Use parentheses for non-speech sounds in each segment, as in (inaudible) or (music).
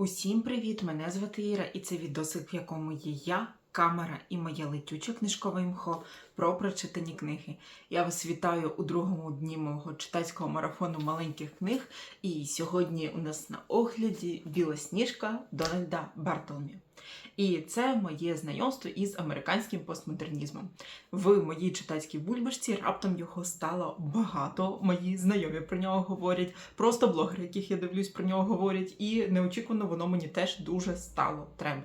Усім привіт! Мене звати Іра, і це відосик, в якому є я, камера і моє летюче книжкове мхо про прочитані книги. Я вас вітаю у другому дні мого читацького марафону маленьких книг. І сьогодні у нас на огляді Біла сніжка Дональда Бартолмі. І це моє знайомство із американським постмодернізмом. В моїй читацькій бульбашці раптом його стало багато. Мої знайомі про нього говорять, просто блогери, яких я дивлюсь, про нього говорять, і неочікувано воно мені теж дуже стало треба.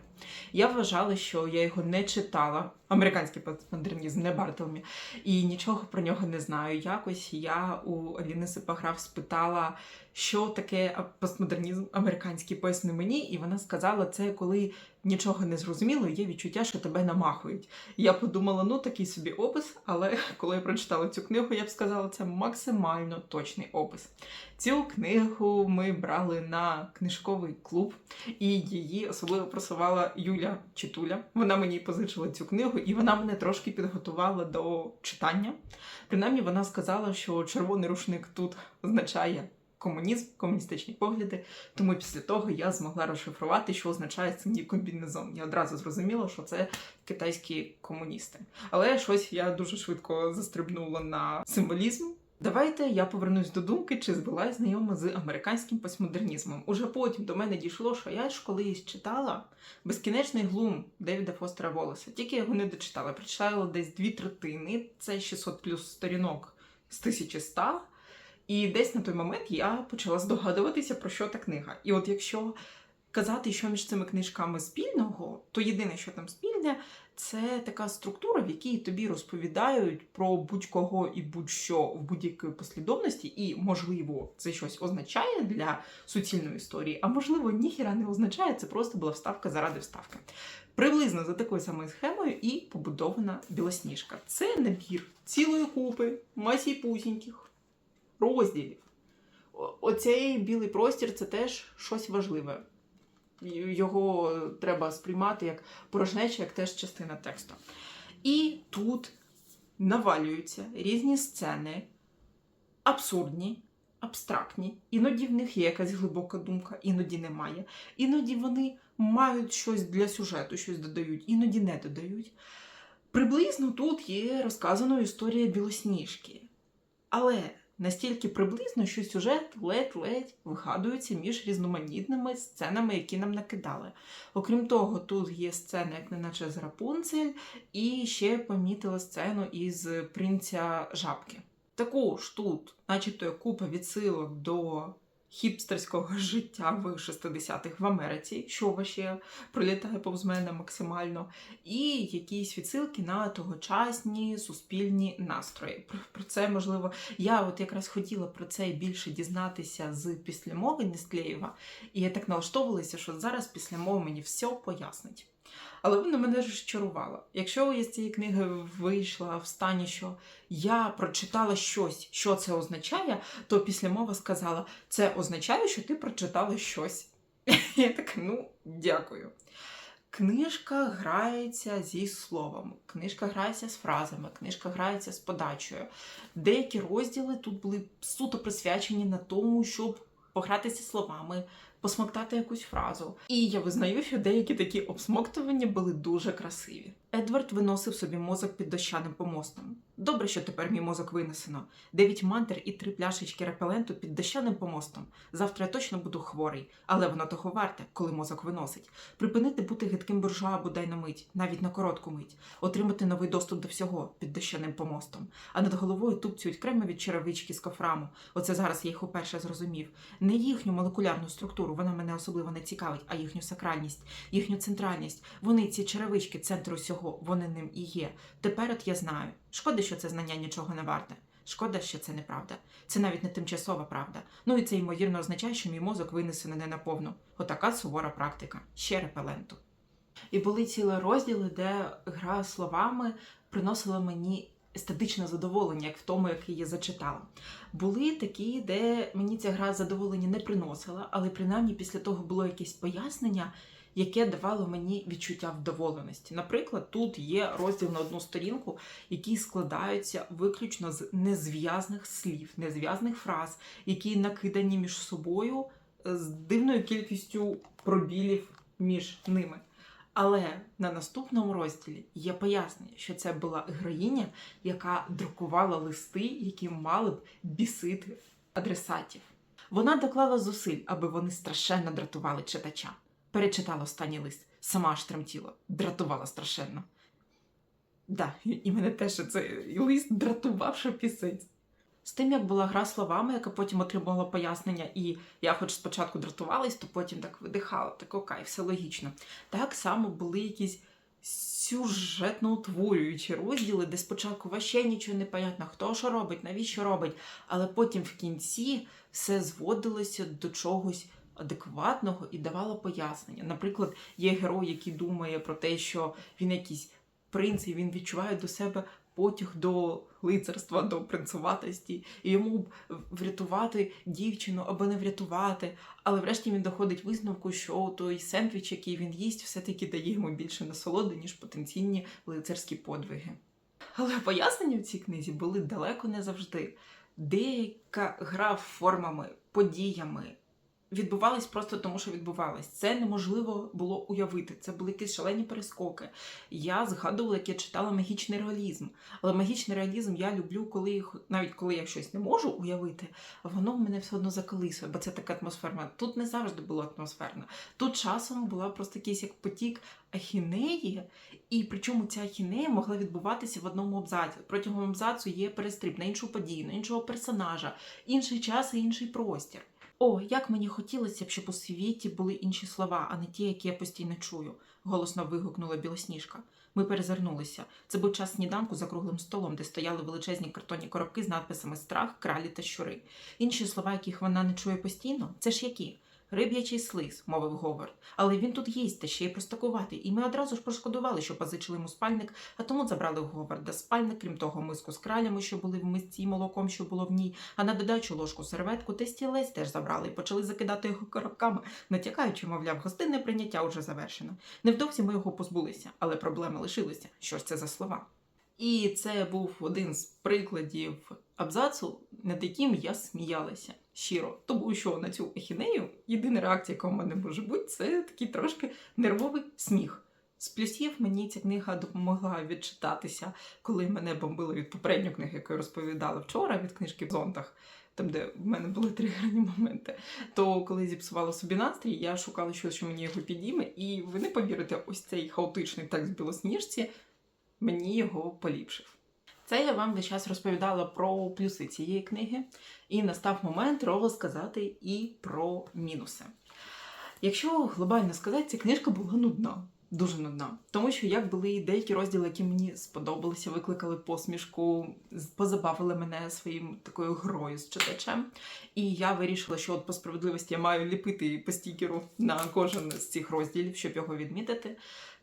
Я вважала, що я його не читала. Американський постмодернізм, не Бартолмі, і нічого про нього не знаю. Якось я у Аліни Сипаграф спитала, що таке постмодернізм американський поясни мені, і вона сказала, це коли нічого не зрозуміло, є відчуття, що тебе намахують. Я подумала, ну такий собі опис, але (laughs) коли я прочитала цю книгу, я б сказала, це максимально точний опис. Цю книгу ми брали на книжковий клуб, і її особливо просувала Юля Читуля. Вона мені позичила цю книгу, і вона мене трошки підготувала до читання. Принаймні, вона сказала, що червоний рушник тут означає. Комунізм, комуністичні погляди. Тому після того я змогла розшифрувати, що означає синій комбінезон. Я одразу зрозуміла, що це китайські комуністи. Але щось я дуже швидко застрибнула на символізм. Давайте я повернусь до думки, чи була я знайома з американським постмодернізмом. Уже потім до мене дійшло, що я ж колись читала безкінечний глум Девіда Фостера Волоса. Тільки я його не дочитала. Прочитала десь дві третини, це 600 плюс сторінок з 1100. І десь на той момент я почала здогадуватися, про що та книга. І от якщо казати, що між цими книжками спільного, то єдине, що там спільне, це така структура, в якій тобі розповідають про будь-кого і будь-що в будь-якій послідовності, і, можливо, це щось означає для суцільної історії, а можливо, ніхіра не означає, це просто була вставка заради вставки. Приблизно за такою самою схемою і побудована білосніжка. Це набір цілої купи масій пузіньких розділів. Оцей білий простір це теж щось важливе. Його треба сприймати як порожнеча, як теж частина тексту. І тут навалюються різні сцени, абсурдні, абстрактні. Іноді в них є якась глибока думка, іноді немає. Іноді вони мають щось для сюжету, щось додають, іноді не додають. Приблизно тут є розказаною історія білосніжки. Але настільки приблизно, що сюжет ледь-ледь вигадується між різноманітними сценами, які нам накидали. Окрім того, тут є сцена, як неначе з Рапунцель, і ще помітила сцену із принця жабки. Також тут, начебто, є купа відсилок до хіпстерського (laughs) життя в 60-х в Америці, що ваще пролітає повз мене максимально, і якісь відсилки на тогочасні суспільні настрої. Про, це можливо, я от якраз хотіла про це більше дізнатися з післямови Несклеєва, і я так налаштовувалася, що зараз післямова мені все пояснить. Але вона мене розчарувала. Якщо я з цієї книги вийшла в стані, що я прочитала щось, що це означає, то після мова сказала: це означає, що ти прочитала щось. (laughs) Я така, ну, дякую. Книжка грається зі словом, книжка грається з фразами, книжка грається з подачею. Деякі розділи тут були суто присвячені на тому, щоб погратися словами, посмоктати якусь фразу. І я визнаю, що деякі такі обсмоктування були дуже красиві. Едвард виносив собі мозок під дощаним помостом. Добре, що тепер мій мозок винесено. Дев'ять мантр і три пляшечки репеленту під дощаним помостом. Завтра я точно буду хворий, але воно того варте, коли мозок виносить. Припинити бути гидким буржуа бодай на мить, навіть на коротку мить, отримати новий доступ до всього під дощаним помостом. А над головою тупцюють кремові черевички з кофраму. Оце зараз я їх уперше зрозумів. Не їхню молекулярну структуру, вона мене особливо не цікавить, а їхню сакральність, їхню центральність. Вони ці черевички, центр усього, вони ним і є. Тепер от я знаю. Шкода, що це знання нічого не варте. Шкода, що це неправда. Це навіть не тимчасова правда. Ну і це ймовірно означає, що мій мозок винесений не наповну. Отака сувора практика. Ще репеленту. І були цілі розділи, де гра словами приносила мені естетичне задоволення, як в тому, який я зачитала. Були такі, де мені ця гра задоволення не приносила, але принаймні після того було якесь пояснення, яке давало мені відчуття вдоволеності. Наприклад, тут є розділ на одну сторінку, які складаються виключно з незв'язних слів, незв'язних фраз, які накидані між собою з дивною кількістю пробілів між ними. Але на наступному розділі є пояснення, що це була героїня, яка друкувала листи, які мали б бісити адресатів. Вона доклала зусиль, аби вони страшенно дратували читача. Перечитала останній лист, сама аж тремтіла, дратувала страшенно. Да, і мене теж цей лист дратував, що пісець. З тим, як була гра словами, яка потім отримала пояснення, і я хоч спочатку дратувалась, то потім так видихала, так окей, все логічно. Так само були якісь сюжетно утворюючі розділи, де спочатку вообще нічого не понятно, хто що робить, навіщо робить, але потім в кінці все зводилося до чогось адекватного і давало пояснення. Наприклад, є герой, який думає про те, що він якийсь принц, і він відчуває до себе потяг до лицарства, до принцеватості, і йому врятувати дівчину або не врятувати. Але врешті він доходить висновку, що той сендвіч, який він їсть, все-таки дає йому більше насолоди, ніж потенційні лицарські подвиги. Але пояснення в цій книзі були далеко не завжди. Деяка гра формами, подіями відбувались просто тому, що відбувались. Це неможливо було уявити. Це були якісь шалені перескоки. Я згадувала, як я читала магічний реалізм. Але магічний реалізм я люблю, коли навіть коли я щось не можу уявити, воно в мене все одно заколисує, бо це така атмосферна. Тут не завжди було атмосферно. Тут часом була просто якийсь як потік ахінеї, і причому ця ахінея могла відбуватися в одному абзаці. Протягом абзацу є перестріб на іншу подію, на іншого персонажа, інший час і інший простір. О, як мені хотілося б, щоб у світі були інші слова, а не ті, які я постійно чую, голосно вигукнула білосніжка. Ми перезирнулися. Це був час сніданку за круглим столом, де стояли величезні картонні коробки з надписами Страх, кралі та щури. Інші слова, яких вона не чує постійно, це ж які? Риб'ячий слиз, мовив Говард. Але він тут їсть та ще й простакуватий, і ми одразу ж пошкодували, що позичили йому спальник, а тому забрали у Говарда спальник, крім того, миску з кралями, що були в мисці, і молоком, що було в ній, а на додачу ложку серветку та стілець теж забрали і почали закидати його коробками, натякаючи, мовляв, гостинне прийняття вже завершено. Невдовзі ми його позбулися, але проблеми лишилися. Що ж це за слова? І це був один з прикладів абзацу, над яким я сміялася щиро. Тому що на цю ахінею єдина реакція, яка в мене може бути, це такий трошки нервовий сміх. З плюсів мені ця книга допомогла відчитатися, коли мене бомбили від попередньої книги, яку я розповідала вчора від книжки в зонтах. Там, де в мене були тригерні моменти, то коли зіпсувала собі настрій, я шукала щось, що мені його підійме, і ви не повірите, ось цей хаотичний текст білосніжці мені його поліпшив. Це я вам весь час розповідала про плюси цієї книги, і настав момент розказати і про мінуси. Якщо глобально сказати, ця книжка була нудна, дуже нудна. Тому що як були деякі розділи, які мені сподобалися, викликали посмішку, позабавили мене своїм такою грою з читачем. І я вирішила, що от по справедливості я маю ліпити по стікеру на кожен з цих розділів, щоб його відмітити.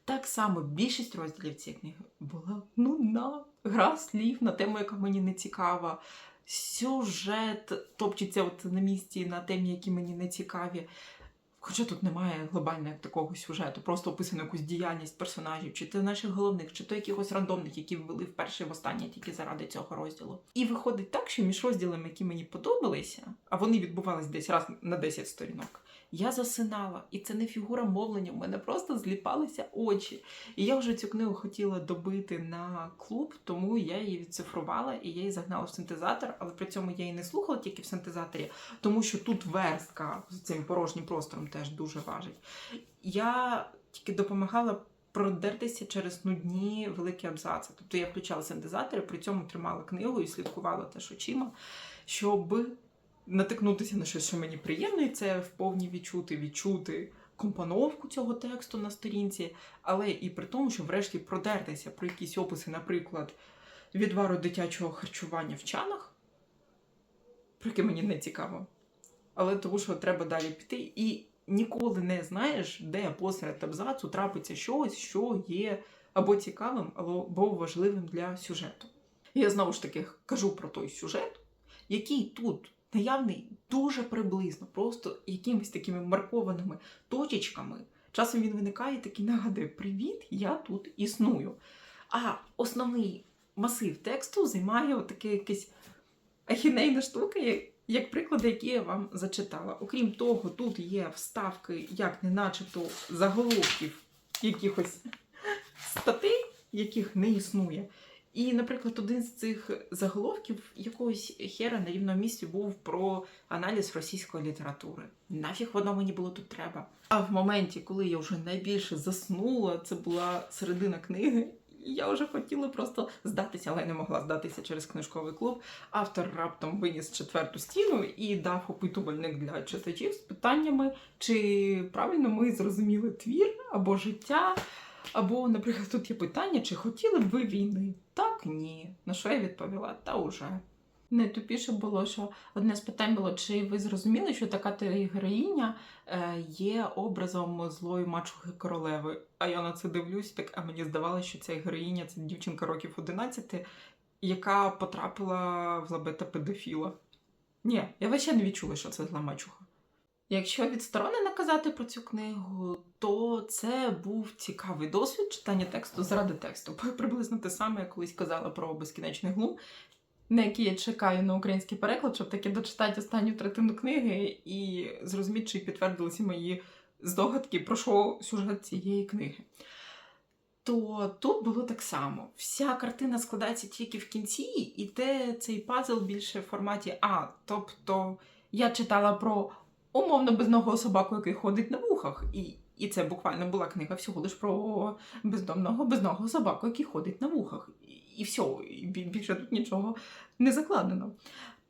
Так само більшість розділів цієї книги була нудна. Гра слів на тему, яка мені не цікава. Сюжет топчеться от на місці на темі, які мені не цікаві. Хоча тут немає глобального такого сюжету, просто описано якусь діяльність персонажів, чи то наших головних, чи то якихось рандомних, які ввели вперше і востаннє тільки заради цього розділу. І виходить так, що між розділами, які мені подобалися, а вони відбувались десь раз на 10 сторінок, я засинала, і це не фігура мовлення. У мене просто зліпалися очі. І я вже цю книгу хотіла добити на клуб, тому я її відцифрувала і я її загнала в синтезатор, але при цьому я її не слухала тільки в синтезаторі, тому що тут верстка з цим порожнім простором теж дуже важить. Я тільки допомагала продертися через нудні великі абзаци. Тобто я включала синтезатор, і при цьому тримала книгу і слідкувала теж очима, щоб натикнутися на щось, що мені приємно, і це вповні відчути, відчути компоновку цього тексту на сторінці, але і при тому, щоб врешті продертися про якісь описи, наприклад, відвару дитячого харчування в чанах, про яке мені не цікаво. Але тому, що треба далі піти, і ніколи не знаєш, де посеред абзацу трапиться щось, що є або цікавим, або важливим для сюжету. Я знову ж таки кажу про той сюжет, який тут наявний дуже приблизно, просто якимись такими маркованими точечками. Часом він виникає і такий нагадує: Привіт, я тут існую. А основний масив тексту займає таке якесь ахінейна штука, як приклади, які я вам зачитала. Окрім того, тут є вставки, як не начебто заголовків якихось статей, яких не існує. І, наприклад, один з цих заголовків якогось хера на рівному місці був про аналіз російської літератури. Нафіг воно мені було тут треба. А в моменті, коли я вже найбільше заснула, це була середина книги. Я вже хотіла просто здатися, але не могла здатися через книжковий клуб. Автор раптом виніс четверту стіну і дав опитувальник для читачів з питаннями, чи правильно ми зрозуміли твір або життя. Або, наприклад, тут є питання, чи хотіли б ви війни? Так, ні. На що я відповіла? Та уже. Найтупіше було, що одне з питань було, чи ви зрозуміли, що така героїня е, є образом злої мачухи королеви. А я на це дивлюсь, так а мені здавалося, що ця героїня це дівчинка років 11, яка потрапила в лабета педофіла. Ні, я вообще не відчула, що це зла мачуха. Якщо відсторонено казати про цю книгу, то це був цікавий досвід читання тексту заради тексту. Приблизно те саме, я колись казала про безкінечний глум, на який я чекаю на український переклад, щоб таки дочитати останню третину книги і зрозуміти, чи підтвердилися мої здогадки про що сюжет цієї книги. То тут було так само. Вся картина складається тільки в кінці, і те цей пазл більше в форматі А. Тобто я читала про умовно безногого собаку, який ходить на вухах. І, і це буквально була книга всього лиш про бездомного безногого собаку, який ходить на вухах. І, і все, і більше тут нічого не закладено.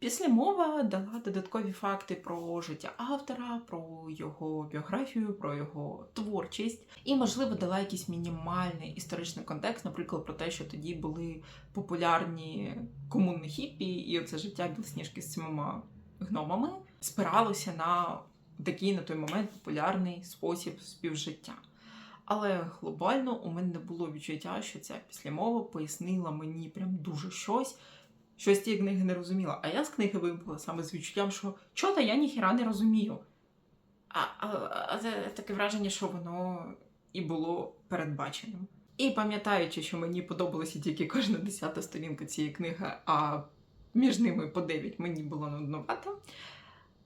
Після мова дала додаткові факти про життя автора, про його біографію, про його творчість, і, можливо, дала якийсь мінімальний історичний контекст, наприклад, про те, що тоді були популярні комунні хіппі, і оце життя білосніжки з сімома гномами спиралося на такий на той момент популярний спосіб співжиття. Але глобально у мене не було відчуття, що ця післямова пояснила мені прям дуже щось, що з цієї книги не розуміла. А я з книги вибула саме з відчуттям, що чого я ніхіра не розумію. А, а, а це таке враження, що воно і було передбаченим. І пам'ятаючи, що мені подобалася тільки кожна десята сторінка цієї книги, а між ними по 9 мені було нудновато.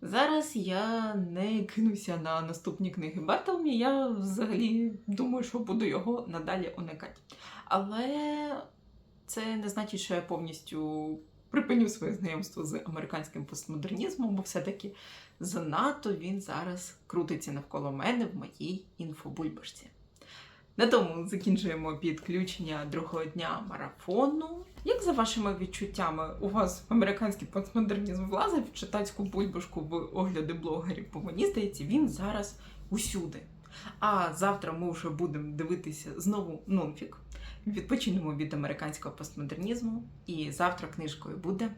Зараз я не кинуся на наступні книги Бартолмі. Я взагалі думаю, що буду його надалі уникати. Але це не значить, що я повністю припиню своє знайомство з американським постмодернізмом, бо все-таки занадто він зараз крутиться навколо мене в моїй інфобульбашці. На тому закінчуємо підключення другого дня марафону. Як за вашими відчуттями, у вас американський постмодернізм влазив в читацьку бульбашку в огляди блогерів? Бо мені здається, він зараз усюди. А завтра ми вже будемо дивитися знову нонфік. Відпочинемо від американського постмодернізму. І завтра книжкою буде